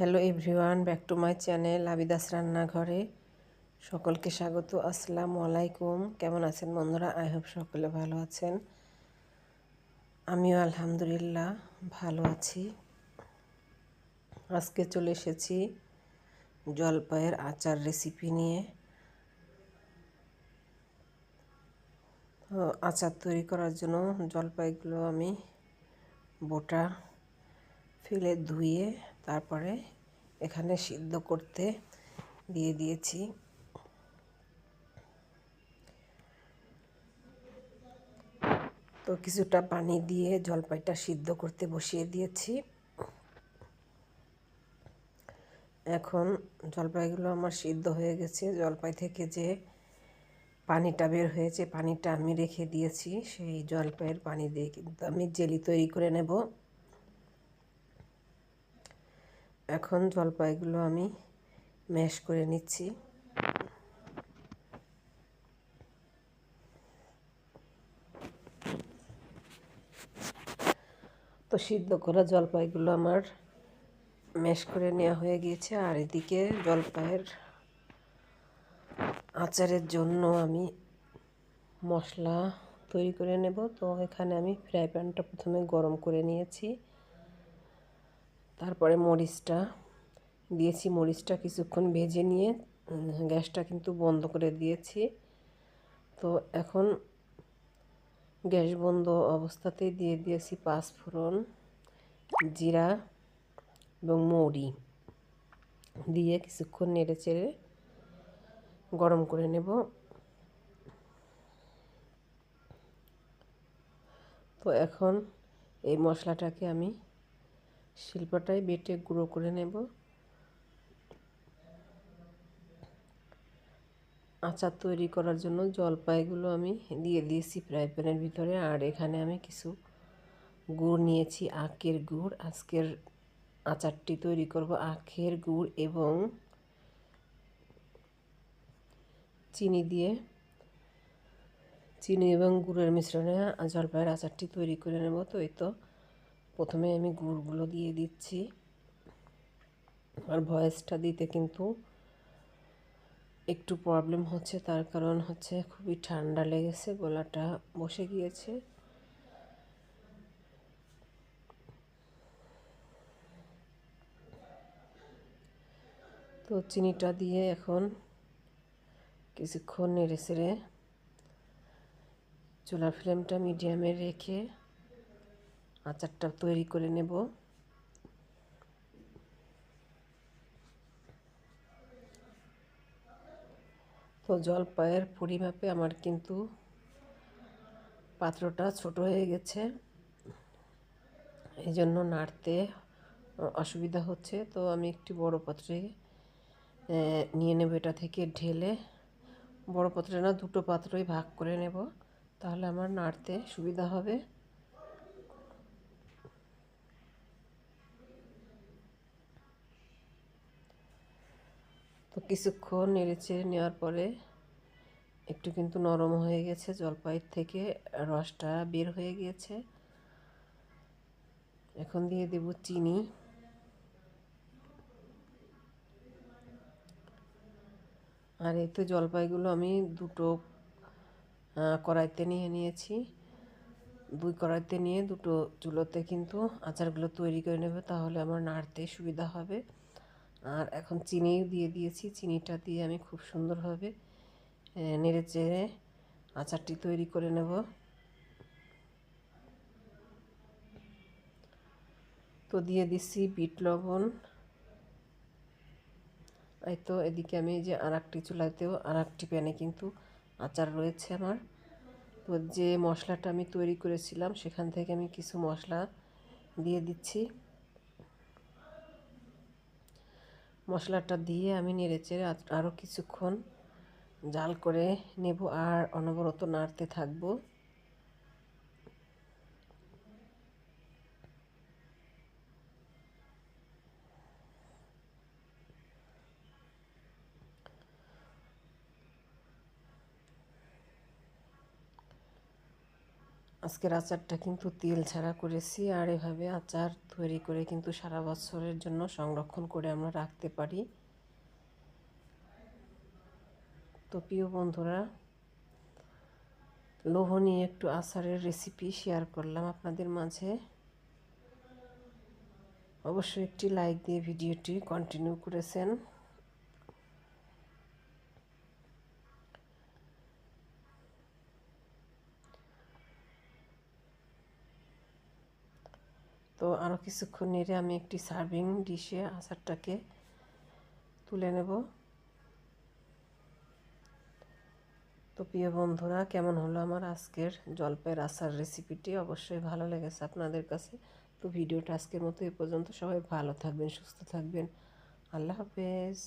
Hello everyone back to my channel Abidas রান্নাঘরে সকলকে স্বাগত, আসসালামু আলাইকুম। কেমন আছেন বন্ধুরা? আই হোপ সকলে ভালো আছেন। আমিও আলহামদুলিল্লাহ ভালো আছি। আজকে চলে এসেছি জলপাইয়ের আচার রেসিপি নিয়ে। আচার তৈরি করার জন্য জলপাইগুলো আমি বোটা ফেলে ধুয়ে তারপরে এখানে সিদ্ধ করতে দিয়ে দিয়েছি। তো কিছুটা পানি দিয়ে জলপাইটা সিদ্ধ করতে বসিয়ে দিয়েছি। এখন জলপাইগুলো আমার সিদ্ধ হয়ে গেছে। জলপাই থেকে যে পানিটা বের হয়েছে, পানিটা আমি রেখে দিয়েছি। সেই জলপাইয়ের পানি দিয়ে কিন্তু আমি জেলি তৈরি করে নেব। এখন জলপাইগুলো আমি ম্যাশ করে নিচ্ছি। তো সিদ্ধ করা জলপাইগুলো আমার ম্যাশ করে নেওয়া হয়ে গিয়েছে। আর এদিকে জলপাইয়ের আচারের জন্য আমি মশলা তৈরি করে নেব। তো এখানে আমি ফ্রাই প্যানটা প্রথমে গরম করে নিয়েছি। তারপরে মরিচটা, দিয়েছি মরিচটা কিছুক্ষণ ভেজে নিয়ে গ্যাসটা কিন্তু বন্ধ করে দিয়েছি। তো এখন গ্যাস বন্ধ অবস্থাতেই দিয়ে দিয়েছি পাঁচফোড়ন, জিরা এবং মৌরি। দিয়ে কিছুক্ষণ নেড়ে চেড়ে গরম করে নেব। তো এখন এই মশলাটাকে আমি শিল্পটাই বেটে গুঁড়ো করে নেব। আচার তৈরি করার জন্য জলপাইগুলো আমি দিয়ে দিয়েছি ফ্রাই প্যানের ভিতরে। আর এখানে আমি কিছু গুড় নিয়েছি, আখের গুড়। আজকের আচারটি তৈরি করব আখের গুড় এবং চিনি দিয়ে। চিনি এবং গুড়ের মিশ্রণে জলপাইয়ের আচারটি তৈরি করে নেব। তো এই তো প্রথমে আমি গুড়গুলো দিয়ে দিচ্ছি। আর ভয়েসটা দিতে কিন্তু একটু প্রবলেম হচ্ছে, তার কারণ হচ্ছে খুবই ঠান্ডা লেগেছে, গলাটা বসে গিয়েছে। তো চিনিটা দিয়ে এখন কিছুক্ষণ নেড়ে সেড়ে চুলার ফ্লেমটা মিডিয়ামে রেখে আচারটা তৈরি করে নেব। তো জলপাইয়ের পরিমাপে আমার কিন্তু পাত্রটা ছোট হয়ে গেছে। এই জন্য নাড়তে অসুবিধা হচ্ছে। তো আমি একটি বড় পাত্রে নিয়ে নেব এটা থেকে ঢেলে। বড় পাত্রে না, দুটো পাত্রই ভাগ করে নেব। তাহলে আমার নাড়তে সুবিধা হবে। কিছুক্ষণ নেড়েচেড়ে নেওয়ার পরে একটু কিন্তু নরম হয়ে গেছে, জলপাইয়ের থেকে রসটা বের হয়ে গিয়েছে। এখন দিয়ে দেব চিনি। আর এই তো জলপাইগুলো আমি দুটো কড়াইতে নিয়ে নিয়েছি। দুই কড়াইতে নিয়ে দুটো চুলোতে কিন্তু আচারগুলো তৈরি করে নেবে, তাহলে আমার নাড়তে সুবিধা হবে। আর এখন চিনিও দিয়ে দিয়েছি। চিনিটা দিয়ে আমি খুব সুন্দরভাবে নেড়ে চেড়ে আচারটি তৈরি করে নেব। তো দিয়ে দিচ্ছি বিট লবণ। এই তো এদিকে আমি যে আর একটি চুলাতেও আর একটি প্যানে কিন্তু আচার রয়েছে আমার। তো যে মশলাটা আমি তৈরি করেছিলাম সেখান থেকে আমি কিছু মশলা দিয়ে দিচ্ছি। মশলাটা দিয়ে আমি নেড়ে নেড়েচেড়ে আরও কিছুক্ষণ জাল করে নেব আর অনবরত নাড়তে থাকব। আজকের আচারটা কিন্তু তেল ছাড়া করেছি আর এভাবে আচার তৈরি করে কিন্তু সারা বছরের জন্য সংরক্ষণ করে আমরা রাখতে পারি। তো প্রিয় বন্ধুরা লোভনীয় একটু আচারের রেসিপি শেয়ার করলাম আপনাদের মাঝে। অবশ্যই একটি লাইক দিয়ে ভিডিওটি কন্টিনিউ করেছেন। তো আরও কিছুক্ষণ নেড়ে আমি একটি সার্ভিং ডিশে আচারটাকে তুলে নেব। তো প্রিয় বন্ধুরা, কেমন হলো আমার আজকের জলপাইয়ের আচার রেসিপিটি? অবশ্যই ভালো লেগেছে আপনাদের কাছে। তো ভিডিওটা আজকের মতো এ পর্যন্ত। সবাই ভালো থাকবেন, সুস্থ থাকবেন। আল্লাহ হাফেজ।